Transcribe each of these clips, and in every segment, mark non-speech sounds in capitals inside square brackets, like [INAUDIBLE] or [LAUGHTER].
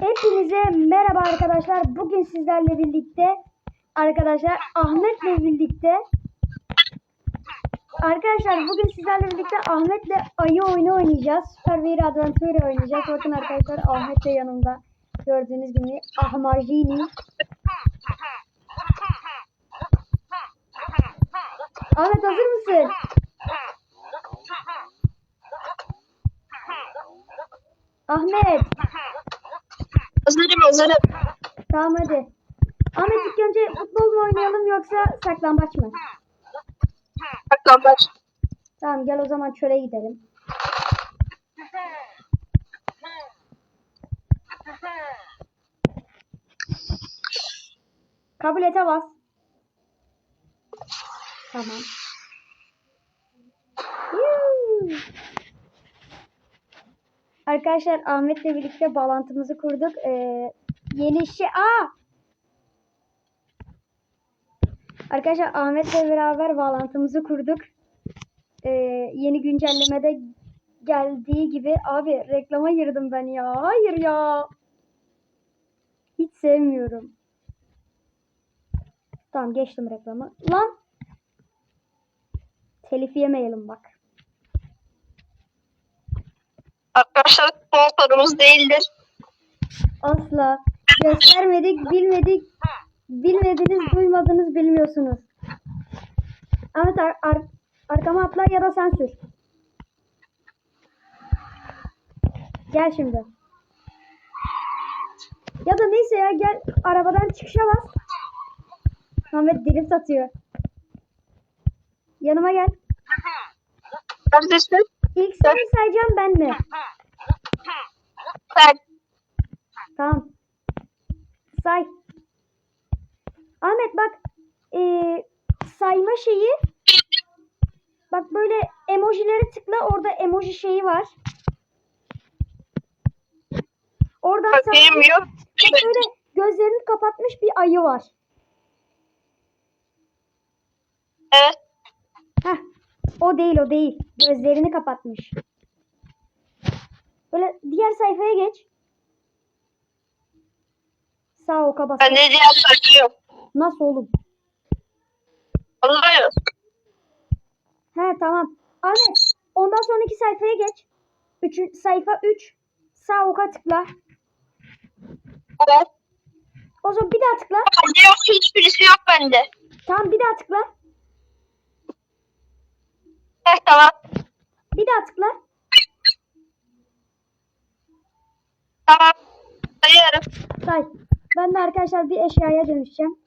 Hepinize merhaba arkadaşlar. Bugün sizlerle birlikte arkadaşlar Ahmet'le birlikte Arkadaşlar bugün sizlerle birlikte Ahmet'le ayı oyunu oynayacağız. Super Bear Adventure oynayacağız. Bakın arkadaşlar Ahmet de yanımda. Gördüğünüz gibi Ahmajini. Ahmet hazır mısın? Ahmet. Hazırım. Tamam hadi. Ahmet ilk önce futbol mu oynayalım yoksa saklambaç mı? Saklambaç. Tamam gel o zaman çöle gidelim. Kabul ete bas. Tamam. Yuu. Arkadaşlar Ahmet'le birlikte bağlantımızı kurduk. Ee, yeni şey... Aa! Arkadaşlar Ahmet'le beraber bağlantımızı kurduk. Ee, yeni güncellemede geldiği gibi abi reklama girdim ben ya. Hayır ya. Hiç sevmiyorum. Tamam geçtim reklamı. Lan. Telif yemeyelim bak. Arkadaşlar sponsorumuz değildir. Asla. Göstermedik, bilmedik. Bilmediniz, duymadınız, bilmiyorsunuz. Ahmet ar- ar- arkama atla ya da sen sür. Gel şimdi. Ya da neyse ya gel arabadan çıkışa bas. Ahmet drift atıyor. Yanıma gel. Neredesin? İlk sen sayacağım ben mi? Ben. Tamam. Say. Ahmet bak. Ee, sayma şeyi. Bak böyle emojileri tıkla. Orada emoji şeyi var. Oradan Bakayım yok. böyle gözlerini kapatmış bir ayı var. Evet. Heh. O değil o değil. Gözlerini kapatmış. Böyle diğer sayfaya geç. Sağ oka bas. Ben diğer sayfa yok. Nasıl oğlum? Vallahi yok. He tamam. Ahmet ondan sonraki sayfaya geç. Üçü, sayfa 3. Sağ oka tıkla. Evet. O zaman bir daha tıkla. Bende yok hiçbirisi yok bende. Tamam bir daha tıkla. Evet tamam. Bir daha tıkla. Tamam. Sayıyorum. Say. Ben de arkadaşlar bir eşyaya dönüşeceğim.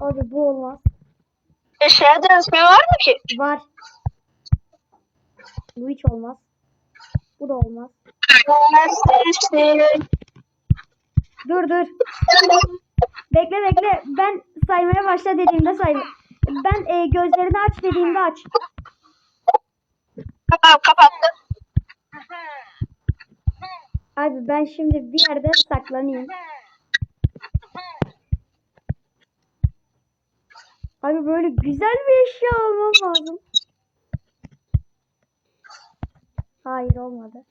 Abi bu olmaz. Eşeğe dönüşme var mı ki? Var. Bu hiç olmaz. Bu da olmaz. Dur dur. Bekle bekle. Ben saymaya başla dediğimde say. Ben e, gözlerini aç dediğimde aç. Tamam kapattım. Abi ben şimdi bir yerde saklanayım. Abi böyle güzel bir eşya almam lazım. Hayır olmadı.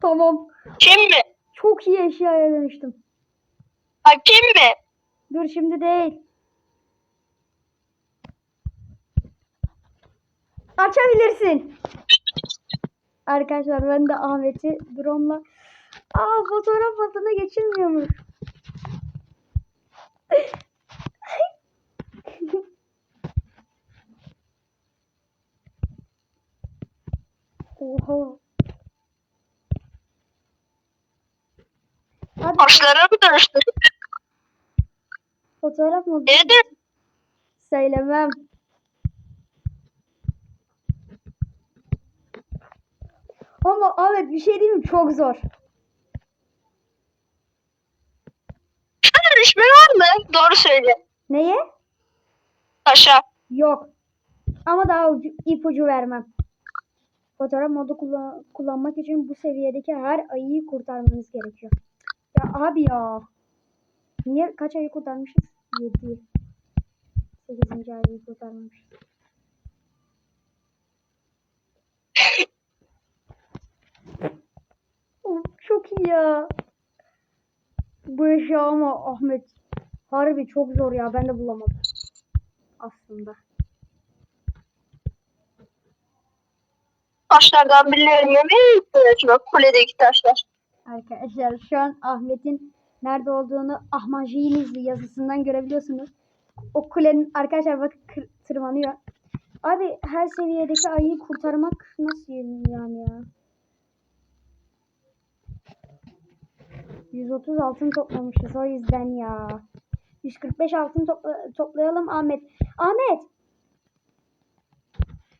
Tamam. Kim mi? Çok iyi eşyaya dönüştüm. Hakim mi? Dur şimdi değil. Açabilirsin. Arkadaşlar ben de Ahmet'i drone'la Aa fotoğraf adına geçilmiyormuş. Oha. Abi Başlara mı dönüştü? fotoğraf mı? Nedir? Söylemem. Ama Ahmet bir şey diyeyim mi? Çok zor. Dönüşme var mı? Doğru söyle. Neye? Taşa. Yok. Ama daha ucu, ipucu vermem. Fotoğraf modu kullan- kullanmak için bu seviyedeki her ayıyı kurtarmanız gerekiyor. Ya abi ya. Niye kaç ayı kurtarmışız? 7. 8. ayıyı kurtarmamışız. Oğlum çok iyi ya. Bu eşya ama Ahmet harbi çok zor ya. Ben de bulamadım. Aslında. Taşlardan yemeği Bak kuledeki taşlar. Arkadaşlar şu an Ahmet'in nerede olduğunu Ahmajiniz yazısından görebiliyorsunuz. O kulenin arkadaşlar kır- tırmanıyor. Abi her seviyedeki ayıyı kurtarmak nasıl yani ya? 130 altın toplamışız o yüzden ya. 145 altın topla- toplayalım Ahmet. Ahmet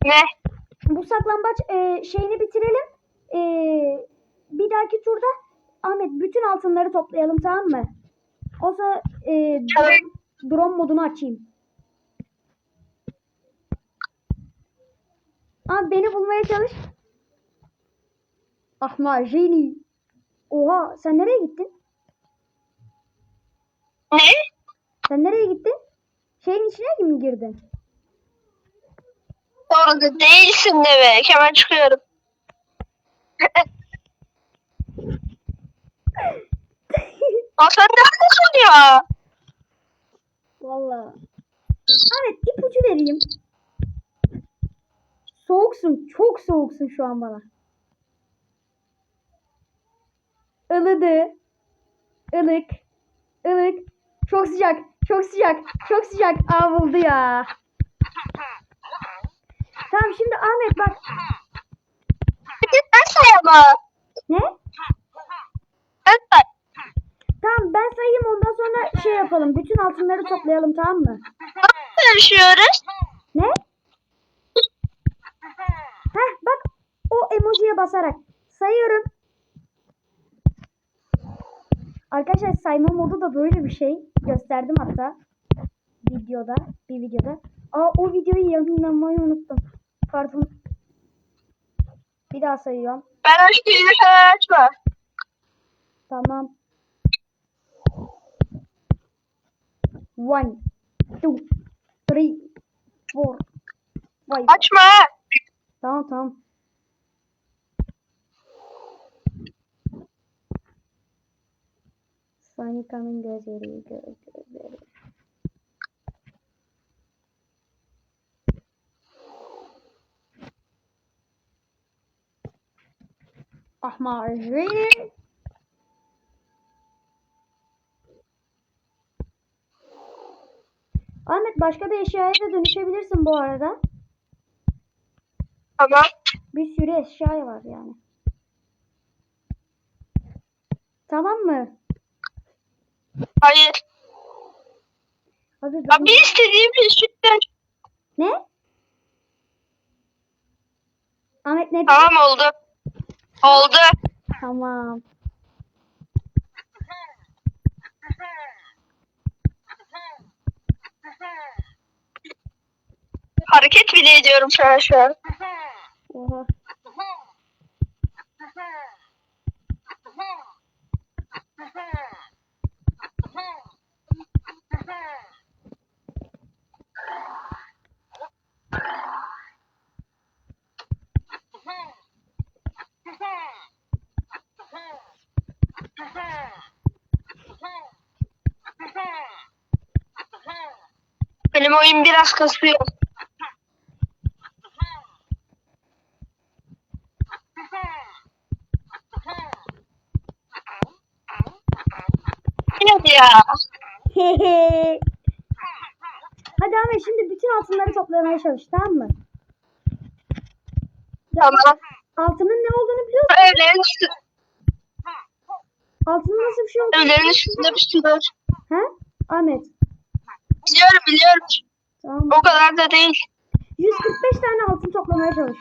Ne? Bu saklambaç e, şeyini bitirelim. E, bir dahaki turda Ahmet bütün altınları toplayalım tamam mı? O sonra e, drone, drone modunu açayım. Abi beni bulmaya çalış. Ahma Jenny. Oha sen nereye gittin? Ne? Sen nereye gittin? Şeyin içine mi girdin? Orada değilsin demek. Hemen çıkıyorum. Aa sen neredesin ya? Vallahi. Evet ipucu vereyim. Soğuksun. Çok soğuksun şu an bana. Ilıdı. Ilık. Ilık. Çok sıcak. Çok sıcak. Çok sıcak. Aa buldu ya. Tamam şimdi Ahmet bak. Ben say ama. Ne? Ben say. Tamam ben sayayım ondan sonra şey yapalım. Bütün altınları toplayalım tamam mı? Nasıl yarışıyoruz? Ne? Heh bak o emojiye basarak sayıyorum. Arkadaşlar sayma modu da böyle bir şey. Gösterdim hatta videoda, bir videoda. Aa o videoyu yayınlamayı unuttum. Pardon. Bir daha sayıyorum. Ben açtığımı sen açma. Tamam. One, two, three, four, five. Açma. Tamam tamam. Sonica'nın gözleri, gözleri. Ahmar. Ahmet başka bir eşyaya da dönüşebilirsin bu arada. Tamam. Bir sürü eşya var yani. Tamam mı? Hayır. Abi ben... Abi istediğim bir şey. Ne? Ahmet ne? Tamam oldu. Oldu. Tamam. Hareket bile ediyorum şu an şu an. Oha. Benim oyun biraz kasıyor. Hadi ya. Hadi Ahmet şimdi bütün altınları toplamaya çalış tamam mı? Tamam. Altının ne olduğunu biliyor musun? Üstü, Altının nasıl bir şey olduğunu evlerin üstünde bir sürü. He? Ahmet. Biliyorum biliyorum. Tamam. O kadar da değil. 145 tane altın toplamaya çalış.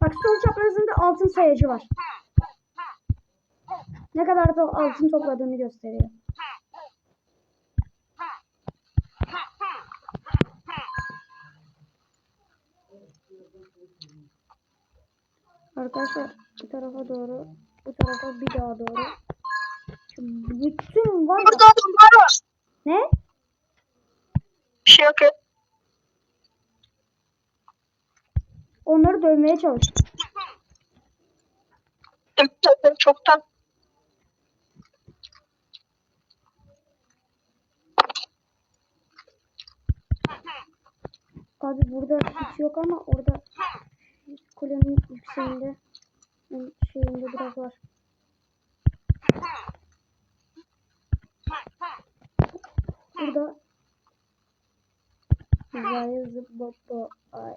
Bak sol çaprazında altın sayacı var. Ne kadar da altın topladığını gösteriyor. Arkadaşlar bu tarafa doğru, bu tarafa bir daha doğru. Bütün var. Burada adamlar var. Ne? Bir şey yok. Onları dövmeye çalış. Zaten çoktan Abi burada hiç yok ama orada kulenin yükseğinde şeyinde biraz var. Burada Zaya zıbbaba ay.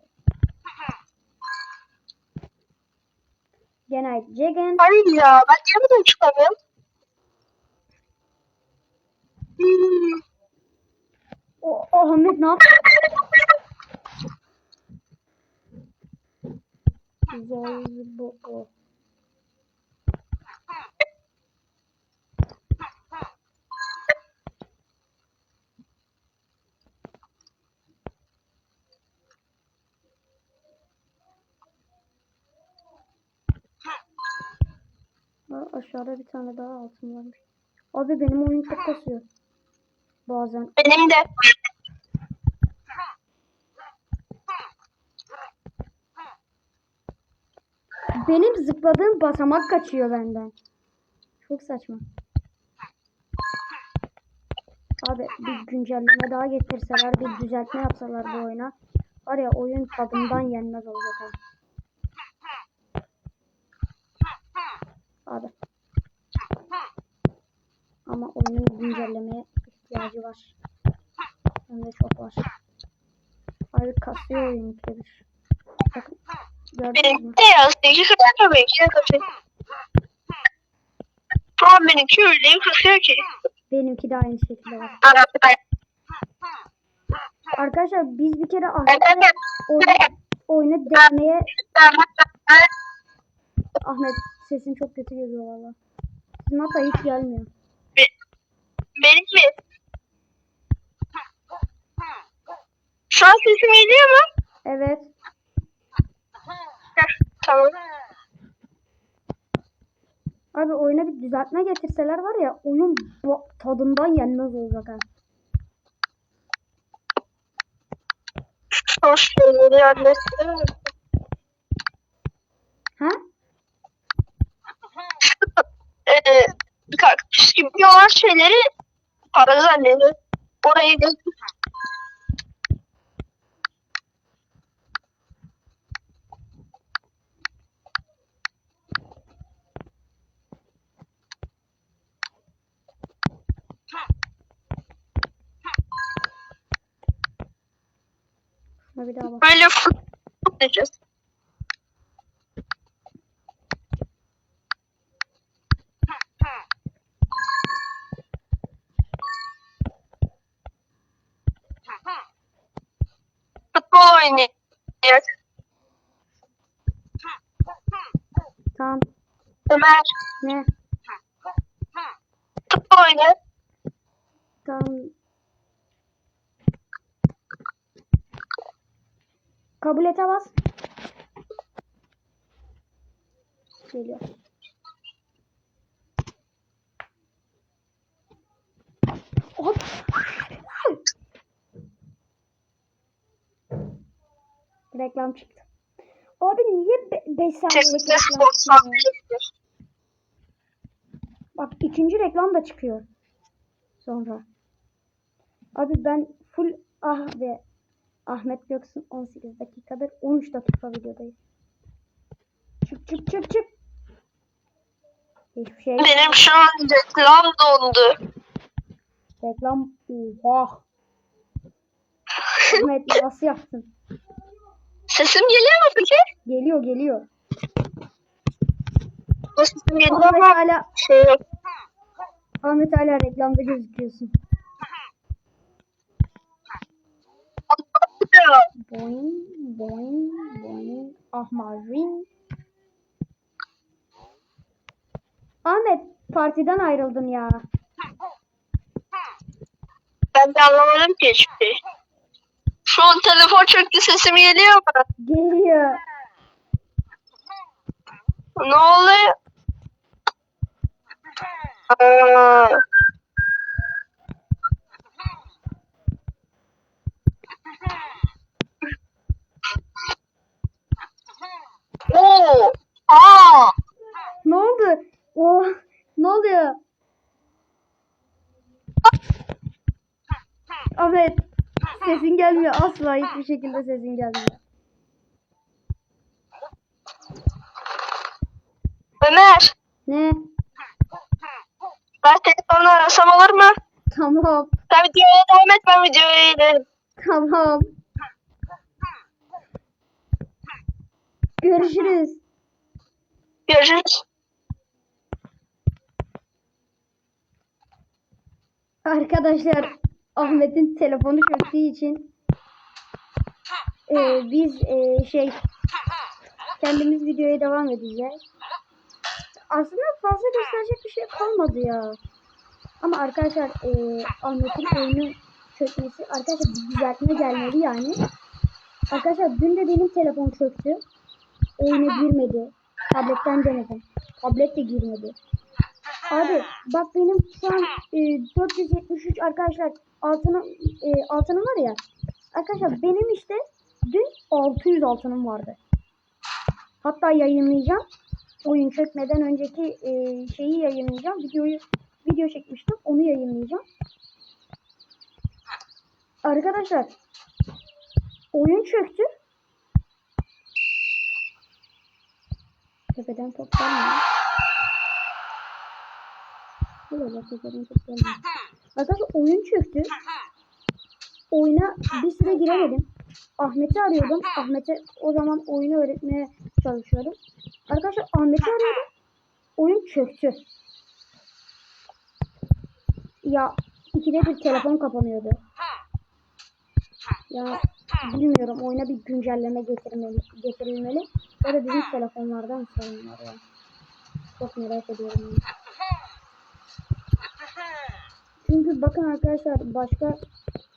Genel Jegen Hayır ya ben buradan çıkamıyorum? Hmm. o, o Ahmet ne yaptı? Zaya zıbbaba aşağıda bir tane daha altın varmış. Abi benim oyun çok kasıyor. Bazen. Benim de. Benim zıpladığım basamak kaçıyor benden. Çok saçma. Abi bir güncelleme daha getirseler, bir düzeltme yapsalar bu oyuna. Var ya oyun tadından yenmez olacak ha. Abi. Ama oyunun güncellemeye ihtiyacı var. Hem de çok var. Abi kasıyor oyun ikidir. Bakın. Gördünüz mü? Benimki yazdı. İki kasıyor. Şu an benimki öyle kasıyor ki. Benimki de aynı şekilde var. Arkadaşlar. Biz bir kere Ahmet'le oyunu, oyunu denemeye Ahmet sesin çok kötü geliyor valla. Hatta hiç gelmiyor. Benimki. Şu an sesim geliyor mu? Evet. Heh, Tamam. Abi oyuna bir düzeltme getirseler var ya oyun tadından yenmez olacak ha. Son şeyleri anlatsana. Ha? [LAUGHS] Ee, kaktüs gibi olan şeyleri para zannediyor. Orayı da Şuna bir daha bak. böyle fırt diyeceğiz. Oynayacak. Tamam. Ömer Ne? futbol oynuyor. Tamam. Kabul ete bas. Geliyor. Reklam çıktı. Abi niye 5 saniyelik reklam çıkıyor? Bak ikinci reklam da çıkıyor. Sonra. Abi ben full ah ve Ahmet Göksun 18 dakikadır 13 dakika videodayız. Çık çık çık çık. Hiçbir şey. Benim şu an reklam dondu. Reklam. Oha. Ahmet nasıl yaptın? Sesim geliyor mu peki? Geliyor geliyor. O sesim geliyor Ahmet ama hala şey yok. Ahmet hala reklamda gözüküyorsun. Boing boing boing. Ahmarin. Ahmet partiden ayrıldın ya. Ben de anlamadım ki hiçbir şey. Şu an telefon çöktü sesim geliyor mu? Geliyor. Ne oluyor? Aa. Oo. Aa. Ne oldu? Oh, ne oluyor? Ahmet sesin gelmiyor asla. layık bir şekilde sesin geldi. ya. Ömer. Ne? Ben telefonla arasam olur mu? Tamam. Sen videoya devam et ben videoya inerim. Tamam. Görüşürüz. Görüşürüz. Arkadaşlar Ahmet'in telefonu çöktüğü için e, biz e, şey kendimiz videoya devam edeceğiz. Aslında fazla gösterecek bir şey kalmadı ya. Ama arkadaşlar e, Ahmet'in oyunu çökmesi arkadaşlar düzeltme gelmedi yani. Arkadaşlar dün de benim telefon çöktü. Oyuna girmedi. Tabletten denedim. Tablet de girmedi. Abi bak benim şu an e, 473 arkadaşlar altınım e, altınım var ya. Arkadaşlar benim işte dün 600 altınım vardı. Hatta yayınlayacağım. Oyun çökmeden önceki e, şeyi yayınlayacağım. Videoyu video çekmiştim. Onu yayınlayacağım. Arkadaşlar oyun çöktü. Tepeden top gelmiyor. Böyle bak tepeden top gelmiyor. Arkadaşlar oyun çöktü. Oyuna bir süre giremedim. Ahmet'i arıyordum. Ahmet'e o zaman oyunu öğretmeye çalışıyordum. Arkadaşlar Ahmet'i arıyordum. Oyun çöktü. Ya ikide bir telefon kapanıyordu. Ya bilmiyorum oyuna bir güncelleme getirmeli, getirilmeli. Ya da bizim telefonlardan sorun var ya. Çok merak ediyorum. yani. Çünkü bakın arkadaşlar başka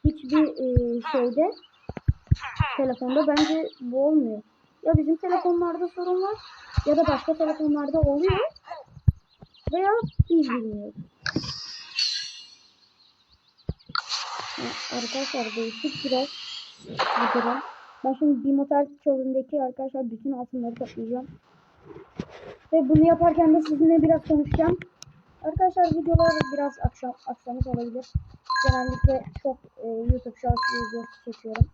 hiçbir e, şeyde telefonda bence bu olmuyor. Ya bizim telefonlarda sorun var ya da başka telefonlarda oluyor veya biz bilmiyoruz. Arkadaşlar değişik biraz bu durum. Ben şimdi bir motor çölündeki arkadaşlar bütün altınları toplayacağım. Ve bunu yaparken de sizinle biraz konuşacağım. Arkadaşlar videolar biraz akşam akşamı olabilir. Genellikle çok e, YouTube Shorts videosu çekiyorum.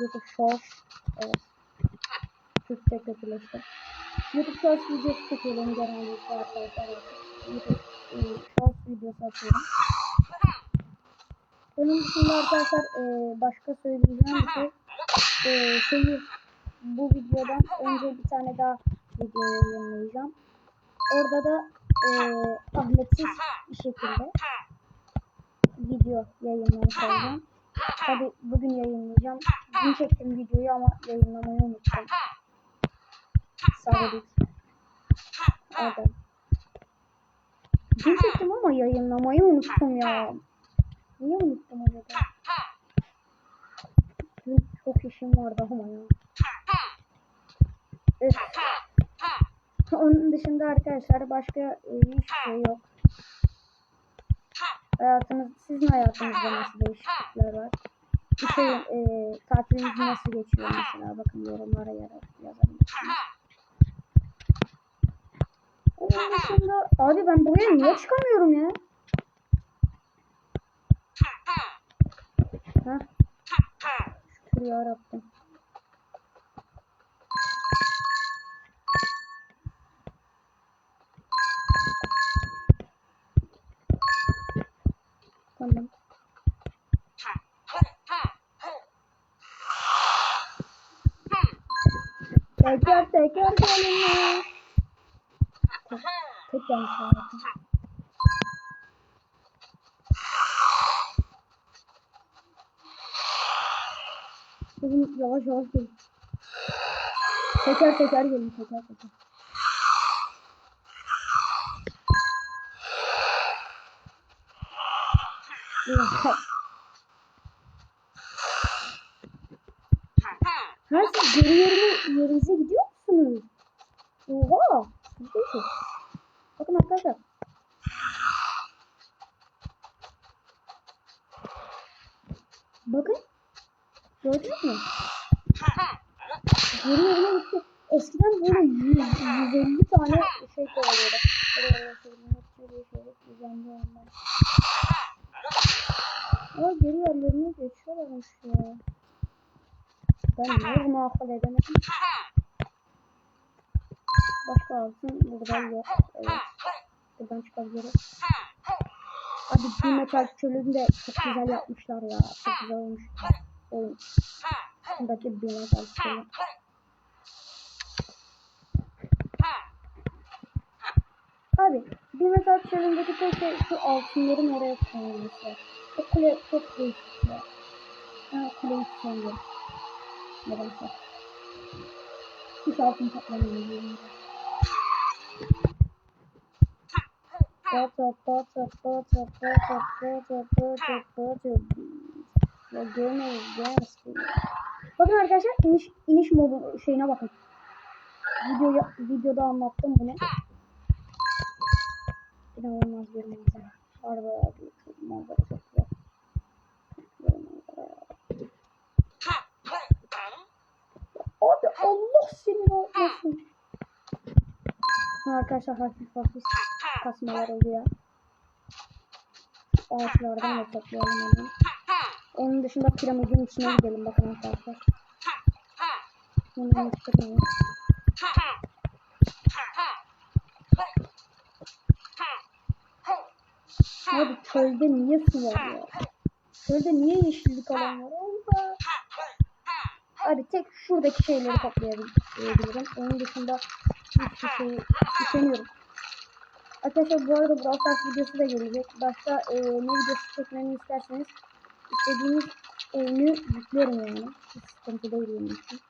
YouTube Shorts evet. Türkçe kötüleşti. YouTube Shorts videosu çekiyorum genellikle arkadaşlar. YouTube e, Shorts videosu atıyorum. Onun dışında arkadaşlar e, başka söyleyeceğim bir şey. E, şeyi bu videodan önce bir tane daha video yayınlayacağım. Orada da e, Ahmetsiz bir şekilde video yayınlamış olacağım. Tabi bugün yayınlayacağım. Dün çektim videoyu ama yayınlamayı unuttum. Sabredin. Orada. Dün çektim ama yayınlamayı unuttum ya. Niye unuttum acaba? Dün çok işim vardı ama ya. Öf. Onun dışında arkadaşlar başka e, hiçbir şey yok. Hayatınız, sizin hayatınızda nasıl değişiklikler var? Bir şey, e, tatiliniz nasıl geçiyor mesela? Bakın yorumlara yazabilirsiniz. Onun dışında, abi ben buraya niye çıkamıyorum ya? Ha? Şükür yarabbim. Teker teker gelinler. Tek, tek yanlış yaptım. Bugün yavaş yavaş gelin. Teker teker gelin teker teker. Ha siz geri yerine, yerinize gidiyor musunuz? Oha! Güzel. Bakın arkadaşlar. Bakın. Gördünüz mü? Geri yerine gitti. Eskiden böyle 100, 150 tane şey kovalıyordu. Ama geri yerlerine geçiyorlarmış ya. Ben bunu akıl edemedim? Başka altın burada yok. Evet. Buradan çıkabiliriz. Abi bir metal çölünü de çok güzel yapmışlar ya. Çok güzel olmuş. Oyun. Şuradaki bir metal çölü. Abi bir metal çölündeki tek şey şu altınların oraya konulması. O kule çok değişik ya. Ben o kuleyi hiç sevmiyorum. Nedense. Hiç altın görmeyiz. Bakın arkadaşlar iniş, iniş modu şeyine bakın. Videoya, videoda anlattım bunu. İnanılmaz bir manzara. Harbi bir manzara çok güzel. Böyle manzara. Abi Allah senin olmasın. Arkadaşlar hafif hafif kasmalar oluyor. Ağaçlardan da toplayalım onu. Onun dışında piramidin içine gidelim bakın arkadaşlar. Bunu çıkarmayın. Abi çölde niye su var ya? Çölde niye yeşillik alan var? Allah. Abi tek şuradaki şeyleri toplayabilirim. Onun dışında şey düşünüyorum. Arkadaşlar bu arada Brawl Stars videosu da gelecek. Başka e, ne videosu çekmemi isterseniz istediğiniz oyunu yüklerim yani. Hiç sıkıntı değil benim için.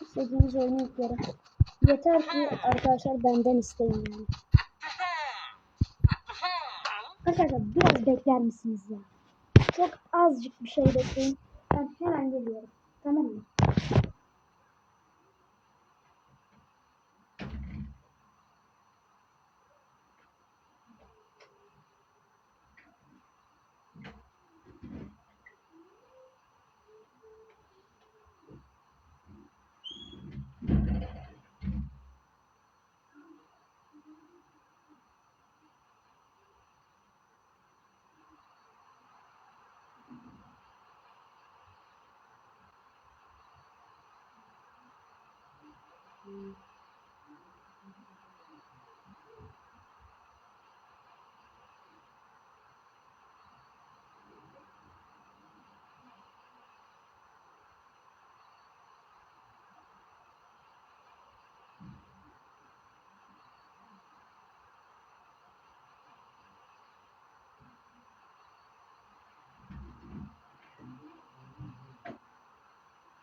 İstediğiniz oyunu yüklerim. Yeter ki arkadaşlar benden isteyin yani. Arkadaşlar biraz bekler misiniz ya? Çok azıcık bir şey bekleyin. Ben hemen geliyorum. Tamam mı?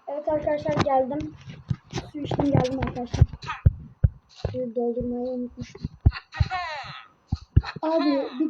Evet arkadaşlar geldim. Su içtim geldim arkadaşlar. Suyu doldurmayı unutmuştum. Abi bir